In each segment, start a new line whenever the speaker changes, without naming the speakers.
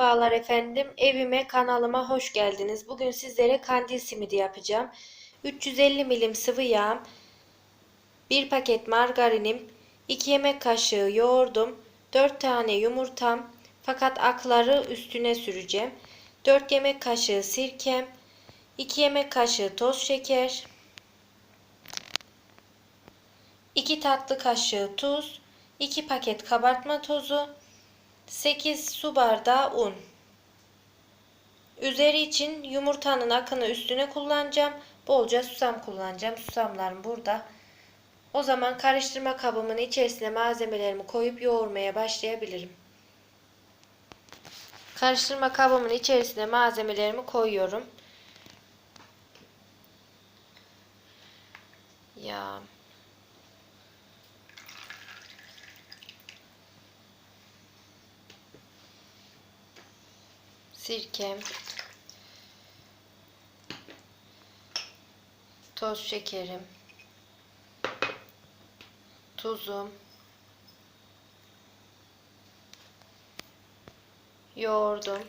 Merhabalar efendim. Evime, kanalıma hoş geldiniz. Bugün sizlere kandil simidi yapacağım. 350 milim sıvı yağım, 1 paket margarinim, 2 yemek kaşığı yoğurdum, 4 tane yumurtam fakat akları üstüne süreceğim. 4 yemek kaşığı sirkem, 2 yemek kaşığı toz şeker, 2 tatlı kaşığı tuz, 2 paket kabartma tozu, 8 su bardağı un. Üzeri için yumurtanın akını üstüne kullanacağım. Bolca susam kullanacağım. Susamlarım burada. O zaman karıştırma kabımın içerisine malzemelerimi koyup yoğurmaya başlayabilirim. Karıştırma kabımın içerisine malzemelerimi koyuyorum. Ya sirkem, toz şekerim, tuzum, yoğurdum,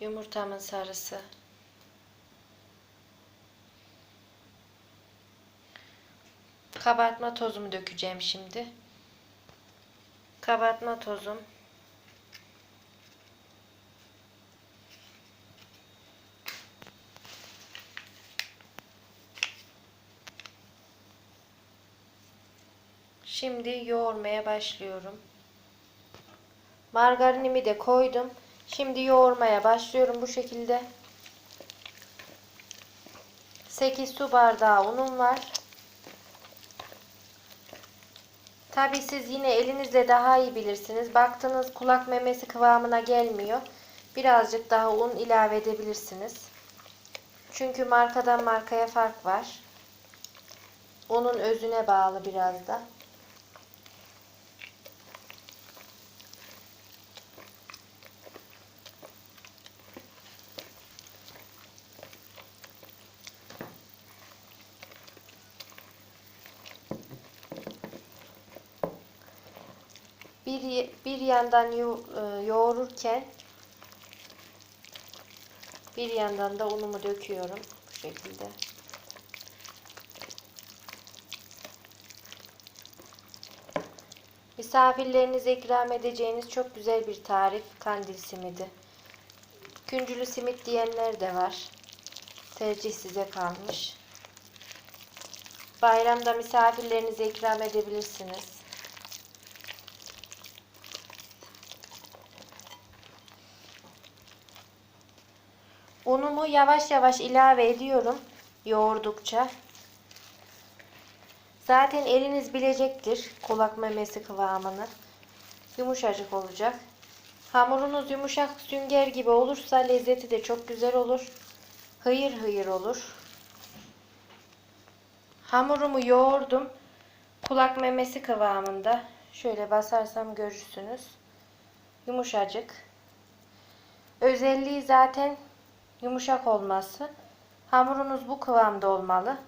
yumurtamın sarısı, kabartma tozumu dökeceğim şimdi. Kabartma tozum. Şimdi yoğurmaya başlıyorum. Margarinimi de koydum. Şimdi yoğurmaya başlıyorum bu şekilde. 8 su bardağı unum var. Tabi siz yine elinizle daha iyi bilirsiniz. Baktınız kulak memesi kıvamına gelmiyor. Birazcık daha un ilave edebilirsiniz. Çünkü markadan markaya fark var. Unun özüne bağlı biraz da. Bir, bir yandan e, yoğururken bir yandan da unumu döküyorum bu şekilde. Misafirlerinize ikram edeceğiniz çok güzel bir tarif kandil simidi. Küncülü simit diyenler de var. Tercih size kalmış. Bayramda misafirlerinize ikram edebilirsiniz. Unumu yavaş yavaş ilave ediyorum yoğurdukça. Zaten eliniz bilecektir kulak memesi kıvamını. Yumuşacık olacak. Hamurunuz yumuşak sünger gibi olursa lezzeti de çok güzel olur. Hıyır hıyır olur. Hamurumu yoğurdum. Kulak memesi kıvamında. Şöyle basarsam görürsünüz. Yumuşacık. Özelliği zaten yumuşak olması. Hamurunuz bu kıvamda olmalı.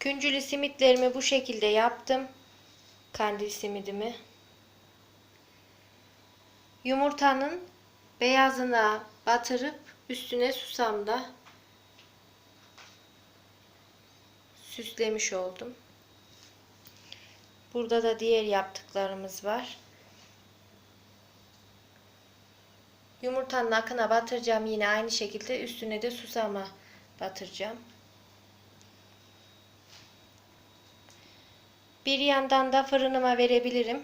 Küncülü simitlerimi bu şekilde yaptım. Kandil simidimi. Yumurtanın beyazına batırıp üstüne susamla süslemiş oldum. Burada da diğer yaptıklarımız var. Yumurtanın akına batıracağım yine aynı şekilde üstüne de susama batıracağım. Bir yandan da fırınıma verebilirim.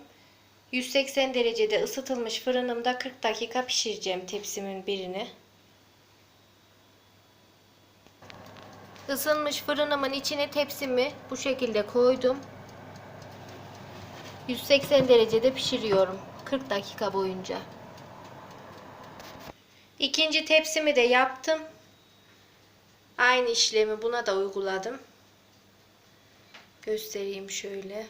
180 derecede ısıtılmış fırınımda 40 dakika pişireceğim tepsimin birini. Isınmış fırınımın içine tepsimi bu şekilde koydum. 180 derecede pişiriyorum 40 dakika boyunca. İkinci tepsimi de yaptım. Aynı işlemi buna da uyguladım. Göstereyim şöyle.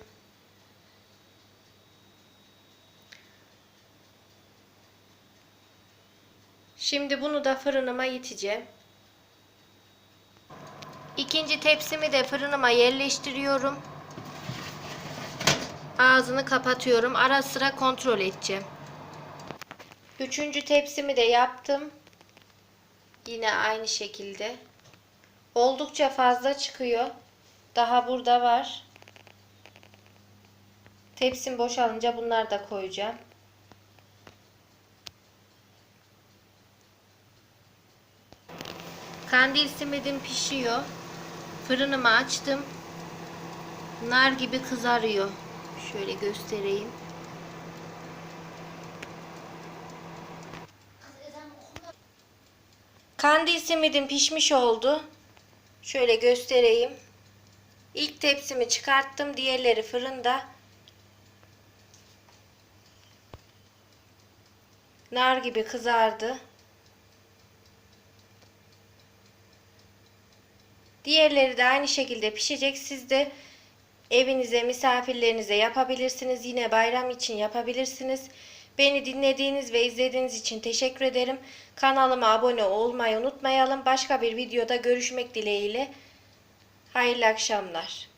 Şimdi bunu da fırınıma iteceğim. İkinci tepsimi de fırınıma yerleştiriyorum. Ağzını kapatıyorum. Ara sıra kontrol edeceğim. Üçüncü tepsimi de yaptım. Yine aynı şekilde. Oldukça fazla çıkıyor. Daha burada var. Tepsim boşalınca bunları da koyacağım. Kandil simidim pişiyor. Fırınımı açtım. Nar gibi kızarıyor. Şöyle göstereyim. Kandil simidim pişmiş oldu. Şöyle göstereyim. İlk tepsimi çıkarttım. Diğerleri fırında. Nar gibi kızardı. Diğerleri de aynı şekilde pişecek. Siz de evinize, misafirlerinize yapabilirsiniz. Yine bayram için yapabilirsiniz. Beni dinlediğiniz ve izlediğiniz için teşekkür ederim. Kanalıma abone olmayı unutmayalım. Başka bir videoda görüşmek dileğiyle. Hayırlı akşamlar.